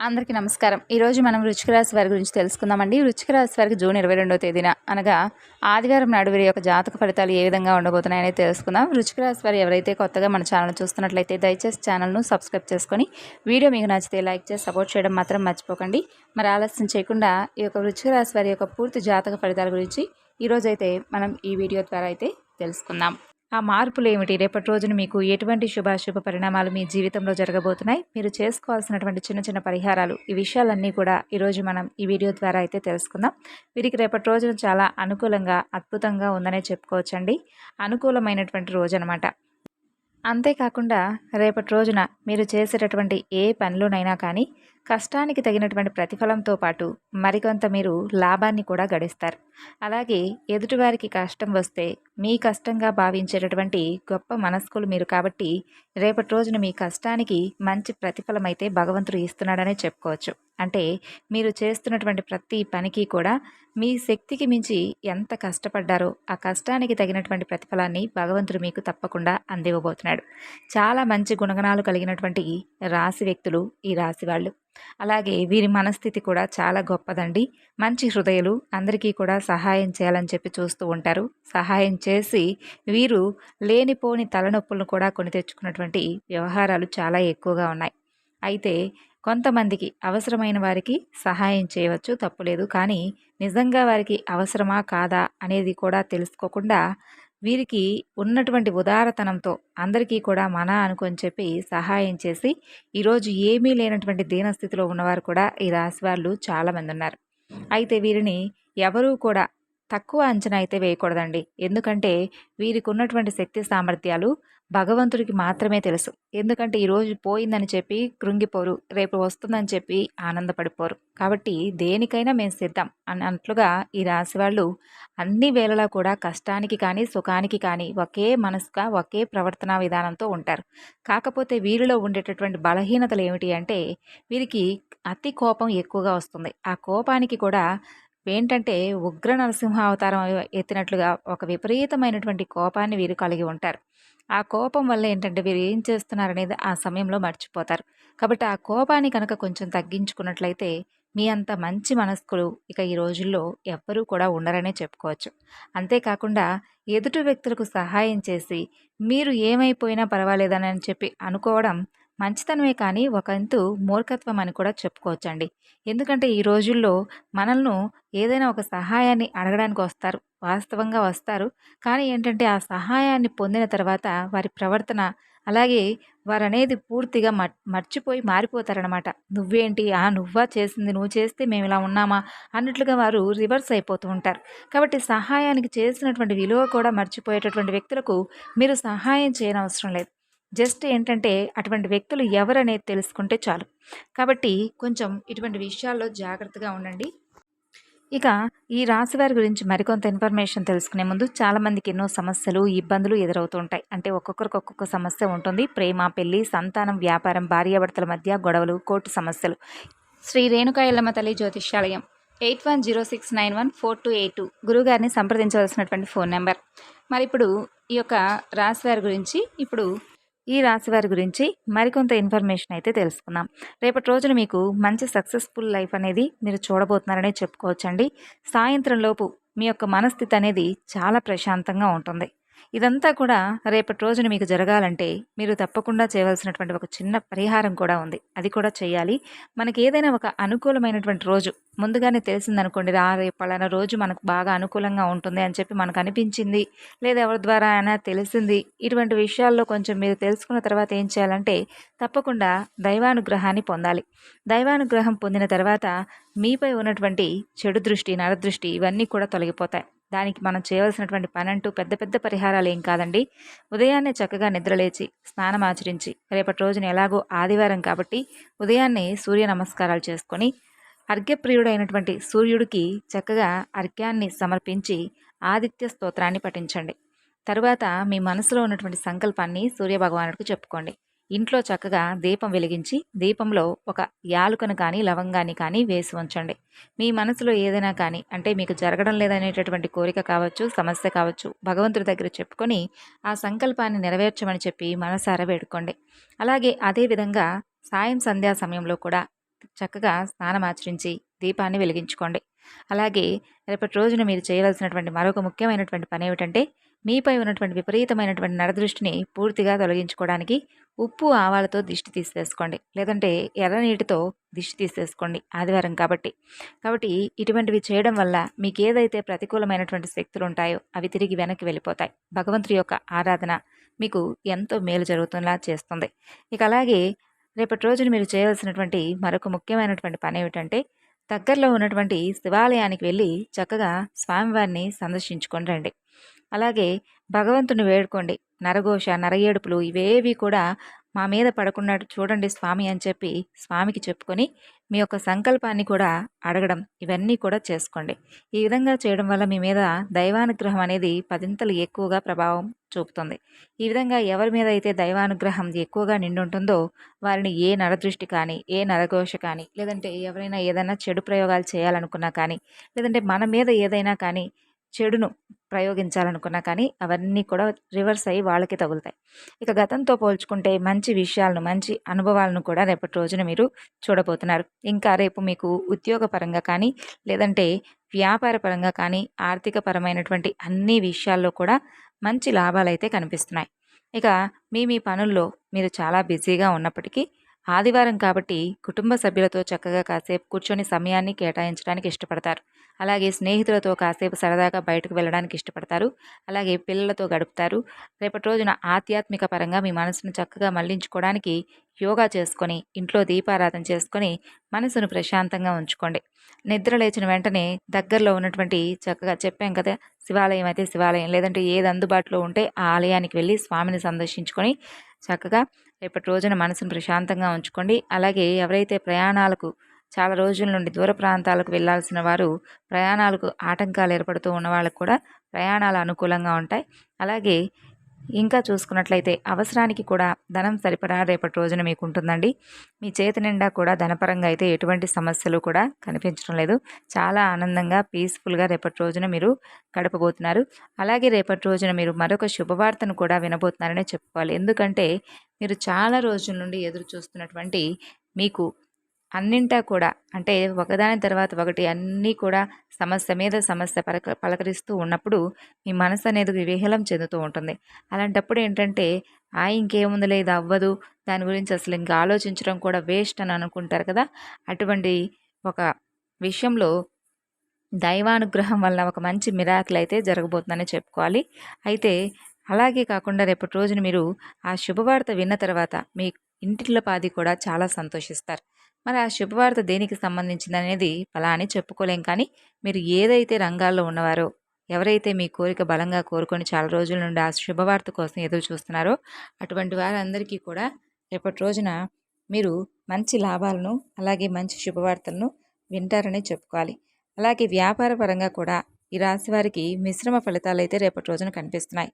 అందరికీ నమస్కారం. ఈరోజు మనం వృచ్చిక రాశి వారి గురించి తెలుసుకుందామండి. వృచ్చిక రాశి వారికి జూన్ ఇరవై రెండవ తేదీన అనగా ఆదివారం నాడు వీరి యొక్క జాతక ఫలితాలు ఏ విధంగా ఉండబోతున్నాయని తెలుసుకుందాం. వృచ్చిక రాశి వారు ఎవరైతే కొత్తగా మన ఛానల్ చూస్తున్నట్లయితే దయచేసి ఛానల్ను సబ్స్క్రైబ్ చేసుకొని వీడియో మీకు నచ్చితే లైక్ చేసి సపోర్ట్ చేయడం మాత్రం మర్చిపోకండి. మరి ఆలస్యం చేయకుండా ఈ యొక్క వృచ్చిక రాశి వారి యొక్క పూర్తి జాతక ఫలితాల గురించి ఈరోజైతే మనం ఈ వీడియో ద్వారా అయితే తెలుసుకుందాం. ఆ మార్పులు ఏమిటి రేపటి రోజున మీకు ఎటువంటి శుభాశుభ పరిణామాలు మీ జీవితంలో జరగబోతున్నాయి? మీరు చేసుకోవాల్సినటువంటి చిన్న చిన్న పరిహారాలు ఈ విషయాలన్నీ కూడా ఈరోజు మనం ఈ వీడియో ద్వారా అయితే తెలుసుకుందాం. వీరికి రేపటి రోజున చాలా అనుకూలంగా అద్భుతంగా ఉందనే చెప్పుకోవచ్చండి. అనుకూలమైనటువంటి రోజు అనమాట అంతేకాకుండా రేపటి రోజున మీరు చేసేటటువంటి ఏ పనులోనైనా కానీ కష్టానికి తగినటువంటి ప్రతిఫలంతో పాటు మరికొంత మీరు లాభాన్ని కూడా గడిస్తారు. అలాగే ఎదుటివారికి కష్టం వస్తే మీ కష్టంగా భావించేటటువంటి గొప్ప మనస్కులు మీరు కాబట్టి రేపటి రోజున మీ కష్టానికి మంచి ప్రతిఫలం అయితే భగవంతుడు ఇస్తున్నాడనే చెప్పుకోవచ్చు. అంటే మీరు చేస్తున్నటువంటి ప్రతి పనికి కూడా మీ శక్తికి మించి ఎంత కష్టపడ్డారో ఆ కష్టానికి తగినటువంటి ప్రతిఫలాన్ని భగవంతుడు మీకు తప్పకుండా అందివ్వబోతున్నాడు. చాలా మంచి గుణగణాలు కలిగినటువంటి రాశి వ్యక్తులు ఈ రాశి వాళ్ళు. అలాగే వీరి మనస్థితి కూడా చాలా గొప్పదండి. మంచి హృదయాలు అందరికీ కూడా సహాయం చేయాలని చెప్పి చూస్తూ ఉంటారు. సహాయం చేసి వీరు లేనిపోని తలనొప్పులను కూడా కొని తెచ్చుకున్నటువంటి వ్యవహారాలు చాలా ఎక్కువగా ఉన్నాయి. అయితే కొంతమందికి అవసరమైన వారికి సహాయం చేయవచ్చు తప్పులేదు. కానీ నిజంగా వారికి అవసరమా కాదా అనేది కూడా తెలుసుకోకుండా వీరికి ఉన్నటువంటి ఉదారతనంతో అందరికీ కూడా మన అనుకొని చెప్పి సహాయం చేసి ఈరోజు ఏమీ లేనటువంటి దీనస్థితిలో ఉన్నవారు కూడా ఈ రాశి వాళ్ళు చాలామంది ఉన్నారు. అయితే వీరిని ఎవరూ కూడా తక్కువ అంచనా అయితే వేయకూడదండి. ఎందుకంటే వీరికి ఉన్నటువంటి శక్తి సామర్థ్యాలు భగవంతుడికి మాత్రమే తెలుసు. ఎందుకంటే ఈరోజు పోయిందని చెప్పి కృంగిపోరు రేపు వస్తుందని చెప్పి ఆనందపడిపోరు. కాబట్టి దేనికైనా మేము సిద్ధం అన్నట్లుగా ఈ రాశి వాళ్ళు అన్ని వేళలా కూడా కష్టానికి కానీ సుఖానికి కానీ ఒకే మనసుగా ఒకే ప్రవర్తన విధానంతో ఉంటారు. కాకపోతే వీరిలో ఉండేటటువంటి బలహీనతలు ఏమిటి అంటే వీరికి అతి కోపం ఎక్కువగా వస్తుంది. ఆ కోపానికి కూడా ఏంటంటే ఉగ్ర నరసింహ అవతారం ఎత్తినట్లుగా ఒక విపరీతమైనటువంటి కోపాన్ని వీరు కలిగి ఉంటారు. ఆ కోపం వల్ల ఏంటంటే వీరు ఏం చేస్తున్నారనేది ఆ సమయంలో మర్చిపోతారు. కాబట్టి ఆ కోపాన్ని కనుక కొంచెం తగ్గించుకున్నట్లయితే మీ అంత మంచి మనస్కులు ఇక ఈ రోజుల్లో ఎవ్వరూ కూడా ఉండరనే చెప్పుకోవచ్చు. అంతేకాకుండా ఎదుటి వ్యక్తులకు సహాయం చేసి మీరు ఏమైపోయినా పర్వాలేదని చెప్పి అనుకోవడం మంచితనమే కానీ ఒకంతు మూర్ఖత్వం అని కూడా చెప్పుకోవచ్చండి. ఎందుకంటే ఈ రోజుల్లో మనల్ని ఏదైనా ఒక సహాయాన్ని అడగడానికి వస్తారు వాస్తవంగా వస్తారు. కానీ ఏంటంటే ఆ సహాయాన్ని పొందిన తర్వాత వారి ప్రవర్తన అలాగే వారు అనేది పూర్తిగా మర్చిపోయి మారిపోతారనమాట నువ్వేంటి? ఆ నువ్వా చేసింది? నువ్వు చేస్తే మేము ఇలా ఉన్నామా? అన్నట్లుగా వారు రివర్స్ అయిపోతూ ఉంటారు. కాబట్టి సహాయానికి చేసినటువంటి విలువ కూడా మర్చిపోయేటటువంటి వ్యక్తులకు మీరు సహాయం చేయనవసరం లేదు. జస్ట్ ఏంటంటే అటువంటి వ్యక్తులు ఎవరనేది తెలుసుకుంటే చాలు. కాబట్టి కొంచెం ఇటువంటి విషయాల్లో జాగ్రత్తగా ఉండండి. ఇక ఈ రాశి వారి గురించి మరికొంత ఇన్ఫర్మేషన్ తెలుసుకునే ముందు చాలామందికి ఎన్నో సమస్యలు ఇబ్బందులు ఎదురవుతూ ఉంటాయి. అంటే ఒక్కొక్కరికి ఒక్కొక్క సమస్య ఉంటుంది. ప్రేమ పెళ్ళి సంతానం వ్యాపారం భార్యాభర్తల మధ్య గొడవలు కోర్టు సమస్యలు. శ్రీ రేణుకా ఎల్లమ్మ తల్లి జ్యోతిష్యాలయం eight one zero six nine one four two eight two. గురుగారిని సంప్రదించవలసినటువంటి ఫోన్ నెంబర్. మరి ఇప్పుడు ఈ యొక్క రాశి వారి గురించి ఇప్పుడు ఈ రాశి వారి గురించి మరికొంత ఇన్ఫర్మేషన్ అయితే తెలుసుకుందాం. రేపటి రోజున మీకు మంచి సక్సెస్ఫుల్ లైఫ్ అనేది మీరు చూడబోతున్నారనే చెప్పుకోవచ్చండి. సాయంత్రం లోపు మీ యొక్క మనస్థితి అనేది చాలా ప్రశాంతంగా ఉంటుంది. ఇదంతా కూడా రేపటి రోజున మీకు జరగాలంటే మీరు తప్పకుండా చేయవలసినటువంటి ఒక చిన్న పరిహారం కూడా ఉంది. అది కూడా చేయాలి. మనకి ఏదైనా ఒక అనుకూలమైనటువంటి రోజు ముందుగానే తెలిసిందనుకోండి రా రేపు పలానా రోజు మనకు బాగా అనుకూలంగా ఉంటుంది అని చెప్పి మనకు అనిపించింది లేదా ఎవరి ద్వారా అయినా తెలిసింది ఇటువంటి విషయాల్లో కొంచెం మీరు తెలుసుకున్న తర్వాత ఏం చేయాలంటే తప్పకుండా దైవానుగ్రహాన్ని పొందాలి. దైవానుగ్రహం పొందిన తర్వాత మీపై ఉన్నటువంటి చెడు దృష్టి నరదృష్టి ఇవన్నీ కూడా తొలగిపోతాయి. దానికి మనం చేయవలసినటువంటి పని అంటూ పెద్ద పెద్ద పరిహారాలు ఏం కాదండి. ఉదయాన్నే చక్కగా నిద్రలేచి స్నానం ఆచరించి రేపటి రోజున ఎలాగో ఆదివారం కాబట్టి ఉదయాన్నే సూర్య నమస్కారాలు చేసుకొని అర్ఘ్యప్రియుడైనటువంటి సూర్యుడికి చక్కగా అర్ఘ్యాన్ని సమర్పించి ఆదిత్య స్తోత్రాన్ని పఠించండి. తరువాత మీ మనసులో ఉన్నటువంటి సంకల్పాన్ని సూర్యభగవానుడికి చెప్పుకోండి. ఇంట్లో చక్కగా దీపం వెలిగించి దీపంలో ఒక యాలుకను కానీ లవంగాన్ని కానీ వేసి ఉంచండి. మీ మనసులో ఏదైనా కానీ అంటే మీకు జరగడం లేదనేటటువంటి కోరిక కావచ్చు సమస్య కావచ్చు భగవంతుడి దగ్గర చెప్పుకొని ఆ సంకల్పాన్ని నెరవేర్చమని చెప్పి మనసారా వేడుకోండి. అలాగే అదేవిధంగా సాయం సంధ్యా సమయంలో కూడా చక్కగా స్నానమాచరించి దీపాన్ని వెలిగించుకోండి. అలాగే రేపటి రోజున మీరు చేయవలసినటువంటి మరొక ముఖ్యమైనటువంటి పని ఏమిటంటే మీపై ఉన్నటువంటి విపరీతమైనటువంటి నరదృష్టిని పూర్తిగా తొలగించుకోవడానికి ఉప్పు ఆవాలతో దిష్టి తీసేసుకోండి. లేదంటే ఎర్ర నీటితో దిష్టి తీసేసుకోండి ఆదివారం కాబట్టి. కాబట్టి ఇటువంటివి చేయడం వల్ల మీకు ఏదైతే ప్రతికూలమైనటువంటి శక్తులు ఉంటాయో అవి తిరిగి వెనక్కి వెళ్ళిపోతాయి. భగవంతుడి యొక్క ఆరాధన మీకు ఎంతో మేలు జరుగుతున్నా చేస్తుంది. ఇక అలాగే రేపటి రోజున మీరు చేయవలసినటువంటి మరొక ముఖ్యమైనటువంటి పని ఏమిటంటే దగ్గరలో ఉన్నటువంటి శివాలయానికి వెళ్ళి చక్కగా స్వామివారిని సందర్శించుకొని రండి. అలాగే భగవంతుని వేడుకోండి. నరఘోష నరయేడుపులు ఇవేవి కూడా మా మీద పడకుండా చూడండి స్వామి అని చెప్పి స్వామికి చెప్పుకొని మీ యొక్క సంకల్పాన్ని కూడా అడగడం ఇవన్నీ కూడా చేసుకోండి. ఈ విధంగా చేయడం వల్ల మీ మీద దైవానుగ్రహం అనేది పదింతలు ఎక్కువగా ప్రభావం చూపుతుంది. ఈ విధంగా ఎవరి మీద అయితే దైవానుగ్రహం ఎక్కువగా నిండుంటుందో వారిని ఏ నరదృష్టి కానీ ఏ నరఘోష కానీ లేదంటే ఎవరైనా ఏదైనా చెడు ప్రయోగాలు చేయాలనుకున్నా కానీ లేదంటే మన మీద ఏదైనా కానీ చెడును ప్రయోగించాలనుకున్నా కానీ అవన్నీ కూడా రివర్స్ అయ్యి వాళ్ళకి తగులుతాయి. ఇక గతంతో పోల్చుకుంటే మంచి విషయాలను మంచి అనుభవాలను కూడా రేపటి రోజున మీరు చూడబోతున్నారు. ఇంకా రేపు మీకు ఉద్యోగపరంగా కానీ లేదంటే వ్యాపారపరంగా కానీ ఆర్థిక పరమైనటువంటి అన్ని విషయాల్లో కూడా మంచి లాభాలైతే కనిపిస్తున్నాయి. ఇక మీ మీ పనుల్లో మీరు చాలా బిజీగా ఉన్నప్పటికీ ఆదివారం కాబట్టి కుటుంబ సభ్యులతో చక్కగా కాసేపు కూర్చొని సమయాన్ని కేటాయించడానికి ఇష్టపడతారు. అలాగే స్నేహితులతో కాసేపు సరదాగా బయటకు వెళ్ళడానికి ఇష్టపడతారు. అలాగే పిల్లలతో గడుపుతారు. రేపటి రోజున ఆధ్యాత్మిక పరంగా మీ మనసును చక్కగా మళ్ళించుకోవడానికి యోగా చేసుకొని ఇంట్లో దీపారాధన చేసుకొని మనసును ప్రశాంతంగా ఉంచుకోండి. నిద్ర లేచిన వెంటనే దగ్గరలో ఉన్నటువంటి చక్కగా చెప్పాం కదా శివాలయం అయితే శివాలయం. లేదంటే ఏది అందుబాటులో ఉంటే ఆ ఆలయానికి వెళ్ళి స్వామిని సందర్శించుకొని చక్కగా రేపటి రోజున మనసును ప్రశాంతంగా ఉంచుకోండి. అలాగే ఎవరైతే ప్రయాణాలకు చాలా రోజుల నుండి దూర ప్రాంతాలకు వెళ్ళాల్సిన వారు ప్రయాణాలకు ఆటంకాలు ఏర్పడుతూ ఉన్న వాళ్ళకు కూడా ప్రయాణాలు అనుకూలంగా ఉంటాయి. అలాగే ఇంకా చూసుకున్నట్లయితే అవసరానికి కూడా ధనం సరిపడా రేపటి రోజున మీకు ఉంటుందండి. మీ చేతి నిండా కూడా ధనపరంగా అయితే ఎటువంటి సమస్యలు కూడా కనిపించడం లేదు. చాలా ఆనందంగా పీస్ఫుల్గా రేపటి రోజున మీరు గడపబోతున్నారు. అలాగే రేపటి రోజున మీరు మరొక శుభవార్తను కూడా వినబోతున్నారనే చెప్పుకోవాలి. ఎందుకంటే మీరు చాలా రోజుల నుండి ఎదురు చూస్తున్నటువంటి మీకు అన్నింటా కూడా అంటే ఒకదాని తర్వాత ఒకటి అన్నీ కూడా సమస్య మీద సమస్య పలక పలకరిస్తూ ఉన్నప్పుడు మీ మనసు అనేది వివేహలం చెందుతూ ఉంటుంది. అలాంటప్పుడు ఏంటంటే ఆ ఇంకేముంది లేదు అవ్వదు దాని గురించి అసలు ఇంకా ఆలోచించడం కూడా వేస్ట్ అని అనుకుంటారు కదా. అటువంటి ఒక విషయంలో దైవానుగ్రహం వలన ఒక మంచి మిరాకిల్ అయితే జరగబోతుందని చెప్పుకోవాలి. అయితే అలాగే కాకుండా రేపటి రోజున మీరు ఆ శుభవార్త విన్న తర్వాత మీ ఇంటిలో పాది కూడా చాలా సంతోషిస్తారు. మరి ఆ శుభవార్త దేనికి సంబంధించింది అనేది ఫలా చెప్పుకోలేం. కానీ మీరు ఏదైతే రంగాల్లో ఉన్నవారో ఎవరైతే మీ కోరిక బలంగా కోరుకొని చాలా రోజుల నుండి ఆ శుభవార్త కోసం ఎదురు చూస్తున్నారో అటువంటి వారందరికీ కూడా రేపటి రోజున మీరు మంచి లాభాలను అలాగే మంచి శుభవార్తలను వింటారని చెప్పుకోవాలి. అలాగే వ్యాపార పరంగా కూడా ఈ రాశి వారికి మిశ్రమ ఫలితాలు అయితే రేపటి రోజున కనిపిస్తున్నాయి.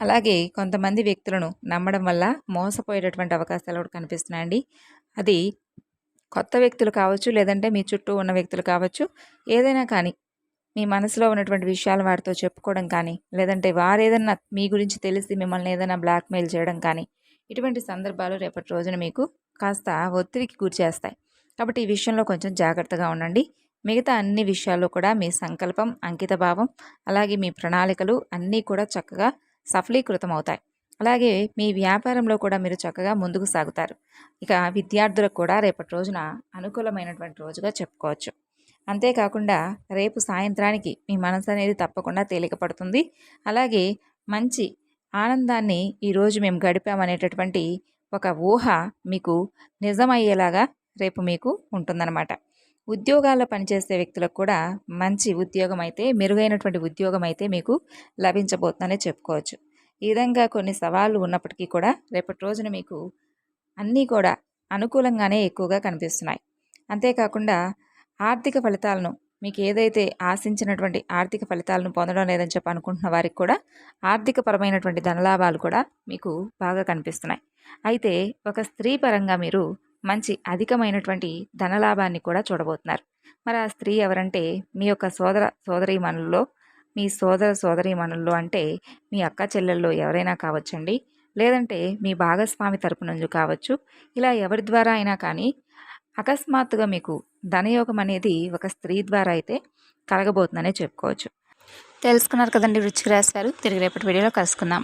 అలాగే కొంతమంది వ్యక్తులను నమ్మడం వల్ల మోసపోయేటటువంటి అవకాశాలు కూడా కనిపిస్తున్నాయండి. అది కొత్త వ్యక్తులు కావచ్చు లేదంటే మీ చుట్టూ ఉన్న వ్యక్తులు కావచ్చు ఏదైనా కానీ మీ మనసులో ఉన్నటువంటి విషయాలు వారితో చెప్పుకోవడం కానీ లేదంటే వారు ఏదన్నా మీ గురించి తెలిసి మిమ్మల్ని ఏదైనా బ్లాక్మెయిల్ చేయడం కానీ ఇటువంటి సందర్భాలు రేపటి రోజున మీకు కాస్త ఒత్తిడికి గురి చేస్తాయి. కాబట్టి ఈ విషయంలో కొంచెం జాగ్రత్తగా ఉండండి. మిగతా అన్ని విషయాల్లో కూడా మీ సంకల్పం అంకితభావం అలాగే మీ ప్రణాళికలు అన్నీ కూడా చక్కగా సఫలీకృతం అవుతాయి అలాగే మీ వ్యాపారంలో కూడా మీరు చక్కగా ముందుకు సాగుతారు. ఇక విద్యార్థులకు కూడా రేపటి రోజున అనుకూలమైనటువంటి రోజుగా చెప్పుకోవచ్చు. అంతేకాకుండా రేపు సాయంత్రానికి మీ మనసు అనేది తప్పకుండా తేలికపడుతుంది అలాగే మంచి ఆనందాన్ని ఈరోజు మేము గడిపామనేటటువంటి ఒక ఊహ మీకు నిజమయ్యేలాగా రేపు మీకు ఉంటుందన్నమాట. ఉద్యోగాల్లో పనిచేసే వ్యక్తులకు కూడా మంచి ఉద్యోగం అయితే మెరుగైనటువంటి ఉద్యోగం అయితే మీకు లభించబోతుందనే చెప్పుకోవచ్చు. ఈ విధంగా కొన్ని సవాళ్ళు ఉన్నప్పటికీ కూడా రేపటి రోజున మీకు అన్నీ కూడా అనుకూలంగానే ఎక్కువగా కనిపిస్తున్నాయి. అంతేకాకుండా ఆర్థిక ఫలితాలను మీకు ఏదైతే ఆశించినటువంటి ఆర్థిక ఫలితాలను పొందడం లేదని చెప్పి అనుకుంటున్న వారికి కూడా ఆర్థిక పరమైనటువంటి ధనలాభాలు కూడా మీకు బాగా కనిపిస్తున్నాయి. అయితే ఒక స్త్రీ పరంగా మీరు మంచి అధికమైనటువంటి ధనలాభాన్ని కూడా చూడబోతున్నారు. మరి ఆ స్త్రీ ఎవరంటే మీ యొక్క సోదర సోదరీమణుల్లో మీ సోదర సోదరీమణుల్లో అంటే మీ అక్క చెల్లెల్లో ఎవరైనా కావచ్చండి? లేదంటే మీ భాగస్వామి తరపు నుంచి కావచ్చు ఇలా ఎవరి ద్వారా అయినా కానీ అకస్మాత్తుగా మీకు ధనయోగం అనేది ఒక స్త్రీ ద్వారా అయితే కలగబోతుందనే చెప్పుకోవచ్చు. తెలుసుకున్నారు కదండి రుచికి రాశారు తిరిగి రేపటి వీడియోలో కలుసుకుందాం.